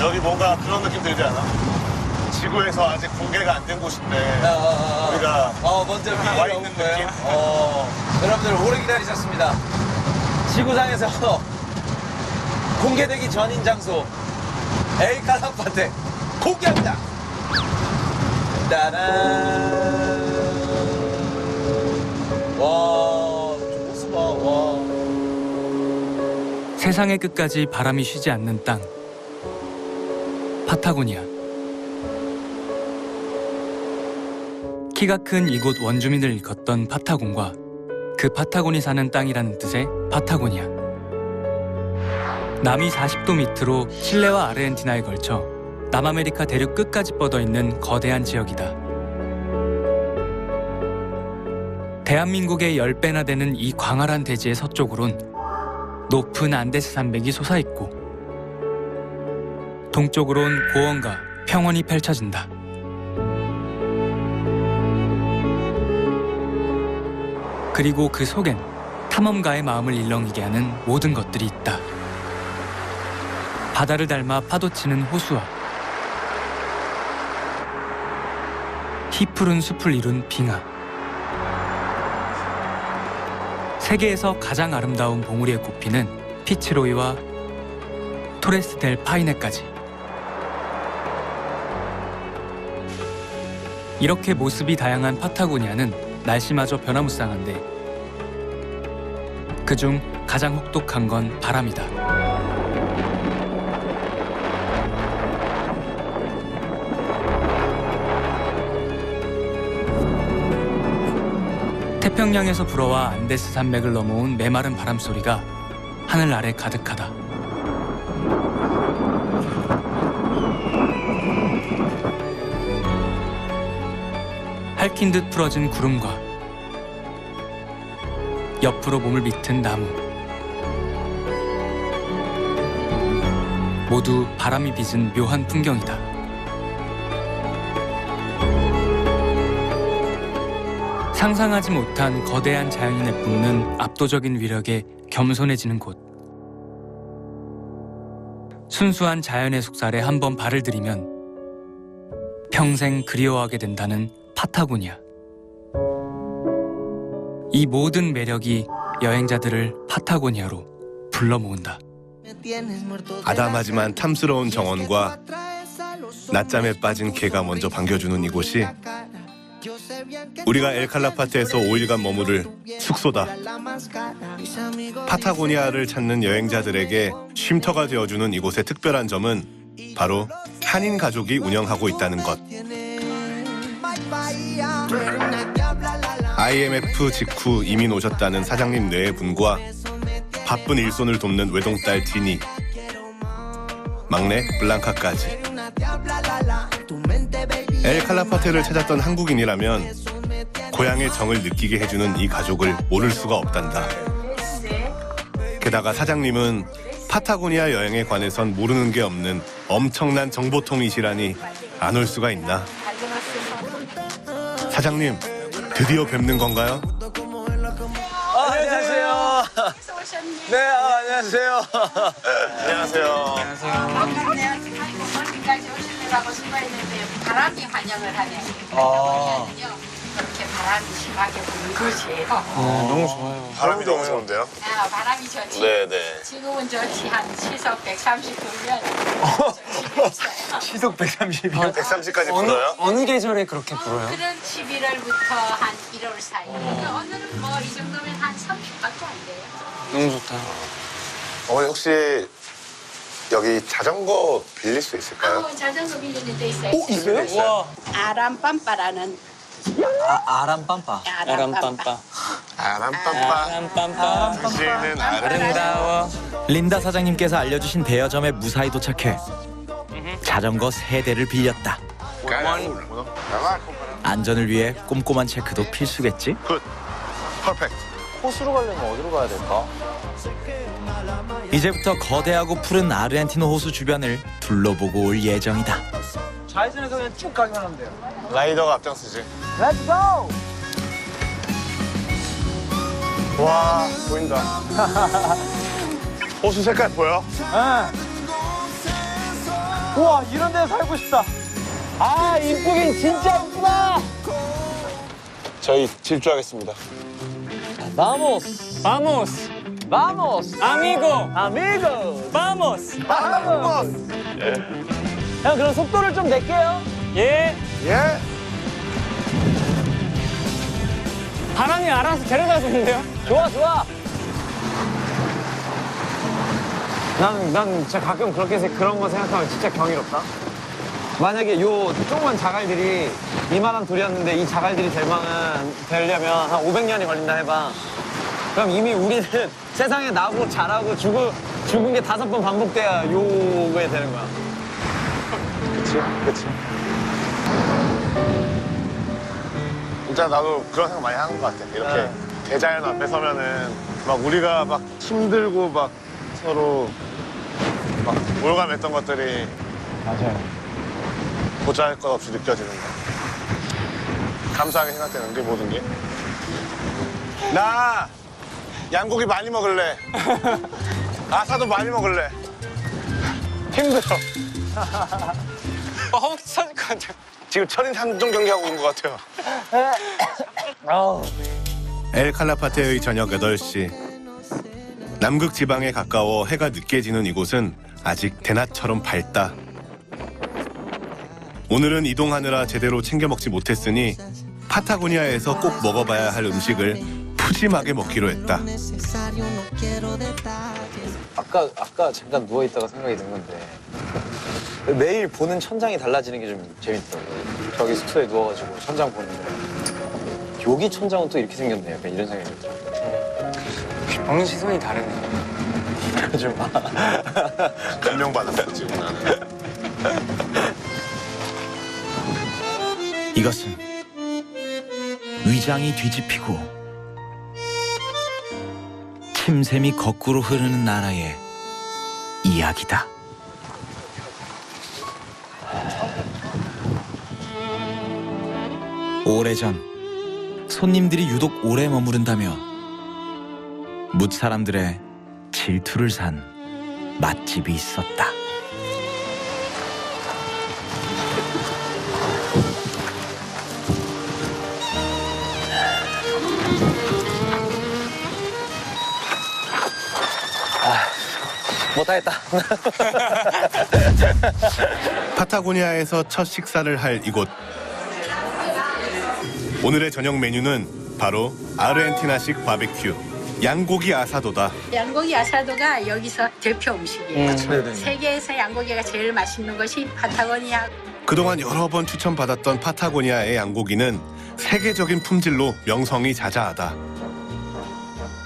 여기 뭔가 그런 느낌 들지 않아? 지구에서 아직 공개가 안 된 곳인데 우리가 어, 먼저 와 위에 있는 온 거예요? 느낌? 어, 여러분들 오래 기다리셨습니다. 지구상에서 공개되기 전인 장소 엘칼라파테 공개합니다. 따란. 세상의 끝까지 바람이 쉬지 않는 땅. 파타고니아. 키가 큰 이곳 원주민을 일컫던 파타곤과 그 파타곤이 사는 땅이라는 뜻의 파타고니아. 남이 40도 밑으로 칠레와 아르헨티나에 걸쳐 남아메리카 대륙 끝까지 뻗어 있는 거대한 지역이다. 대한민국의 10배나 되는 이 광활한 대지의 서쪽으론 높은 안데스 산맥이 솟아있고 동쪽으론 고원과 평원이 펼쳐진다. 그리고 그 속엔 탐험가의 마음을 일렁이게 하는 모든 것들이 있다. 바다를 닮아 파도치는 호수와 희푸른 숲을 이룬 빙하. 세계에서 가장 아름다운 봉우리에 꼽히는 피치로이와 토레스 델 파이네까지. 이렇게 모습이 다양한 파타고니아는 날씨마저 변화무쌍한데 그중 가장 혹독한 건 바람이다. 태평양에서 불어와 안데스 산맥을 넘어온 메마른 바람 소리가 하늘 아래 가득하다. 핥힌 듯 풀어진 구름과 옆으로 몸을 비튼 나무 모두 바람이 빚은 묘한 풍경이다. 상상하지 못한 거대한 자연이 내뿜는 압도적인 위력에 겸손해지는 곳. 순수한 자연의 속살에 한번 발을 들이면 평생 그리워하게 된다는 파타고니아. 이 모든 매력이 여행자들을 파타고니아로 불러 모은다. 아담하지만 탐스러운 정원과 낮잠에 빠진 개가 먼저 반겨주는 이곳이 우리가 엘칼라파테에서 5일간 머무를 숙소다. 파타고니아를 찾는 여행자들에게 쉼터가 되어주는 이곳의 특별한 점은 바로 한인 가족이 운영하고 있다는 것. IMF 직후 이민 오셨다는 사장님 네 분과 바쁜 일손을 돕는 외동딸 디니, 막내 블랑카까지. 엘 칼라파테를 찾았던 한국인이라면 고향의 정을 느끼게 해주는 이 가족을 모를 수가 없단다. 게다가 사장님은 파타고니아 여행에 관해선 모르는 게 없는 엄청난 정보통이시라니 안 올 수가 있나. 사장님, 드디어 뵙는 건가요? 아, 안녕하세요. 네, 아, 안녕하세요. 안녕하세요. 아이 고 멀리까지 오시느라고 수고했는데 바람이 환영을 하네. 아. 그렇게 바람이 심하게 부는 곳이에요. 너무 좋아요. 바람이 너무 좋은데요? 아, 바람이 좋지. 네네. 지금은 좋지 한 시속 130 불면 좋지. 시속 130이요. 130까지 어느, 불어요? 어느 계절에 그렇게 불어요? 그런 11월부터 한 1월 사이. 오늘은 뭐 이 정도면 한 30밖에 안 돼요. 너무 좋다. 어머니 혹시 여기 자전거 빌릴 수 있을까요? 아, 자전거 빌리는 데 있어요. 있어요? 와. 아람빰빠라는 아, 아람빰빠. 아람빰빠. 아람빰빠 드시는 아름다워. 린다 사장님께서 알려주신 대여점에 무사히 도착해 자전거 세 대를 빌렸다. 안전을 위해 꼼꼼한 체크도 필수겠지? 굿 퍼펙트 호수로 가려면 어디로 가야 될까? 이제부터 거대하고 푸른 아르헨티노 호수 주변을 둘러보고 올 예정이다. 좌회전해서 그냥 쭉 가기만 하면 돼요. 라이더가 앞장서지 Let's go! 와 보인다 호수 색깔 보여? 우와 이런 데 살고 싶다. 아 이쁘긴 진짜 이쁘다. 저희 질주하겠습니다. Vamos. Vamos, Vamos. amigo, Amigo. vamos. 형 그럼 속도를 좀 낼게요. 예, 예? 바람이 알아서 데려다 주는데요? 좋아 좋아. 난, 난 진짜 가끔 그렇게 세- 그런 거 생각하면 진짜 경이롭다. 만약에 요 조그만 자갈들이 이만한 돌이었는데 이 자갈들이 될 만한, 되려면 한 500년이 걸린다 해봐. 그럼 이미 우리는 세상에 나고 자라고 죽은, 죽은 게 다섯 번 반복돼야 요게 되는 거야. 그치? 그치. 진짜 나도 그런 생각 많이 하는 것 같아. 이렇게 네. 대자연 앞에 서면은 막 우리가 막 힘들고 막 서로 막 올감했던 것들이 맞아요. 보잘 것 없이 느껴지는 거. 감사하게 생각되는 게 모든 게. 나 양고기 많이 먹을래. 아사도 많이 먹을래. 힘들어. 어, 허벅지 터질 것 같아요. 지금 천인 산종 경기하고 온 것 같아요. 엘 칼라파테의 저녁 8시. 남극 지방에 가까워 해가 늦게 지는 이곳은 아직 대낮처럼 밝다. 오늘은 이동하느라 제대로 챙겨 먹지 못했으니 파타고니아에서 꼭 먹어봐야 할 음식을 푸짐하게 먹기로 했다. 아까 아까 잠깐 누워 있다가 생각이 든 건데 매일 보는 천장이 달라지는 게 좀 재밌더라고요. 저기 숙소에 누워가지고 천장 보는데 여기 천장은 또 이렇게 생겼네. 약간 이런 생각이 들더라고요. 보는 시선이 다르네. 좀 감명받았어 지금 나는. 이것은 위장이 뒤집히고 침샘이 거꾸로 흐르는 나라의 이야기다. 오래전 손님들이 유독 오래 머무른다며 뭇 사람들의 질투를 산 맛집이 있었다. 못하겠다. 파타고니아에서 첫 식사를 할 이곳. 오늘의 저녁 메뉴는 바로 아르헨티나식 바베큐, 양고기 아사도다. 양고기 아사도가 여기서 대표 음식이에요. 네네. 세계에서 양고기가 제일 맛있는 것이 파타고니아. 그동안 여러 번 추천받았던 파타고니아의 양고기는 세계적인 품질로 명성이 자자하다.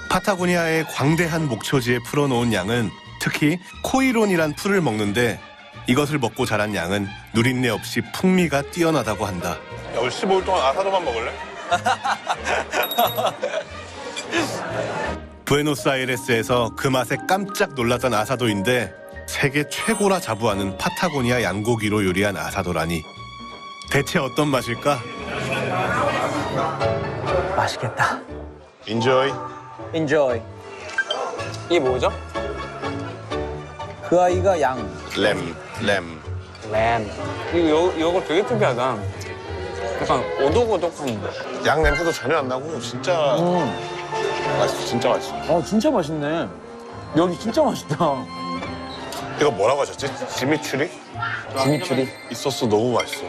파타고니아의 광대한 목초지에 풀어놓은 양은 특히 코이론이란 풀을 먹는데 이것을 먹고 자란 양은 누린내 없이 풍미가 뛰어나다고 한다. 야, 우리 15일 동안 아사도만 먹을래? 부에노스아이레스에서 그 맛에 깜짝 놀랐던 아사도인데 세계 최고라 자부하는 파타고니아 양고기로 요리한 아사도라니 대체 어떤 맛일까? 맛있겠다. 인조이. Enjoy. 이게 뭐죠? 그 아이가 양. 램. 램. 램. 이거 요, 요거 되게 특이하다. 약간 오독오독한. 양 냄새도 전혀 안 나고 진짜 음. 맛있어. 진짜 맛있어. 어 진짜 맛있네. 여기 진짜 맛있다. 이거 뭐라고 하셨지? 지미추리? 지미추리. 이 소스 너무 맛있어.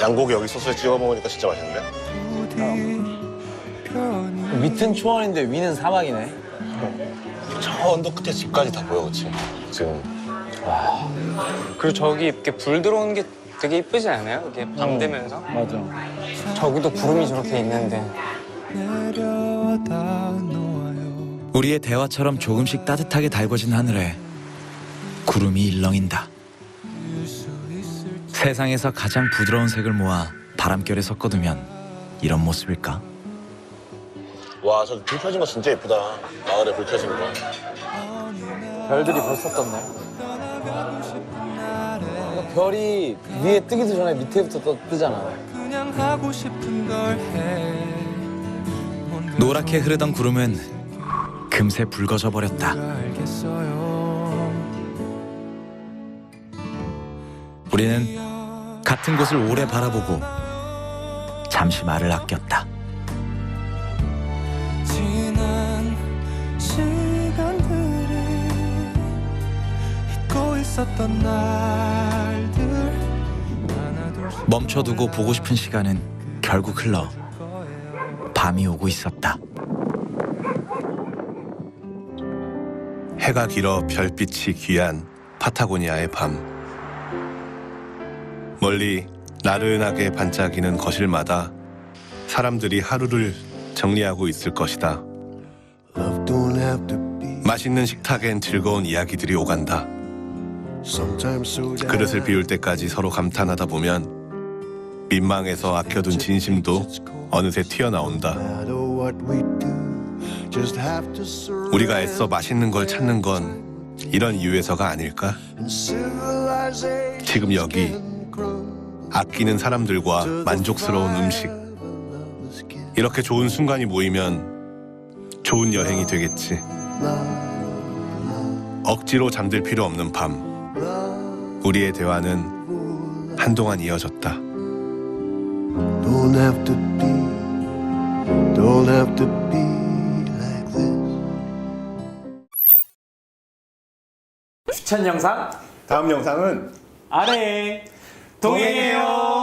양고기 여기 소스에 찍어 먹으니까 진짜 맛있는데? 밑은 초원인데 위는 사막이네. 저 언덕 끝에 집까지 다 보여, 그치? 지금. 그리고 저기 이렇게 불 들어오는 게 되게 이쁘지 않아요? 이게 밤 되면서? 맞아. 저기도 구름이 저렇게 있는데. 우리의 대화처럼 조금씩 따뜻하게 달궈진 하늘에 구름이 일렁인다. 세상에서 가장 부드러운 색을 모아 바람결에 섞어두면 이런 모습일까? 와, 저기 불 켜진 거 진짜 예쁘다. 마을에 불 켜진 거. 별들이 벌써 떴네. 그러니까 별이 위에 뜨기도 전에 밑에부터 떠, 뜨잖아. 노랗게 흐르던 구름은 그 금세 붉어져 버렸다. 우리는 같은 곳을 오래 바라보고 잠시 말을 아꼈다. 있었던 날들 멈춰두고 보고 싶은 시간은 결국 흘러 밤이 오고 있었다. 해가 길어 별빛이 귀한 파타고니아의 밤. 멀리 나른하게 반짝이는 거실마다 사람들이 하루를 정리하고 있을 것이다. 맛있는 식탁엔 즐거운 이야기들이 오간다. 그릇을 비울 때까지 서로 감탄하다 보면 민망해서 아껴둔 진심도 어느새 튀어나온다. 우리가 애써 맛있는 걸 찾는 건 이런 이유에서가 아닐까? 지금 여기 아끼는 사람들과 만족스러운 음식. 이렇게 좋은 순간이 모이면 좋은 여행이 되겠지. 억지로 잠들 필요 없는 밤. 우리의 대화는 한동안 이어졌다. Don't have to be, don't have to be like this. 추천 영상 다음 영상은 아래 동행해요.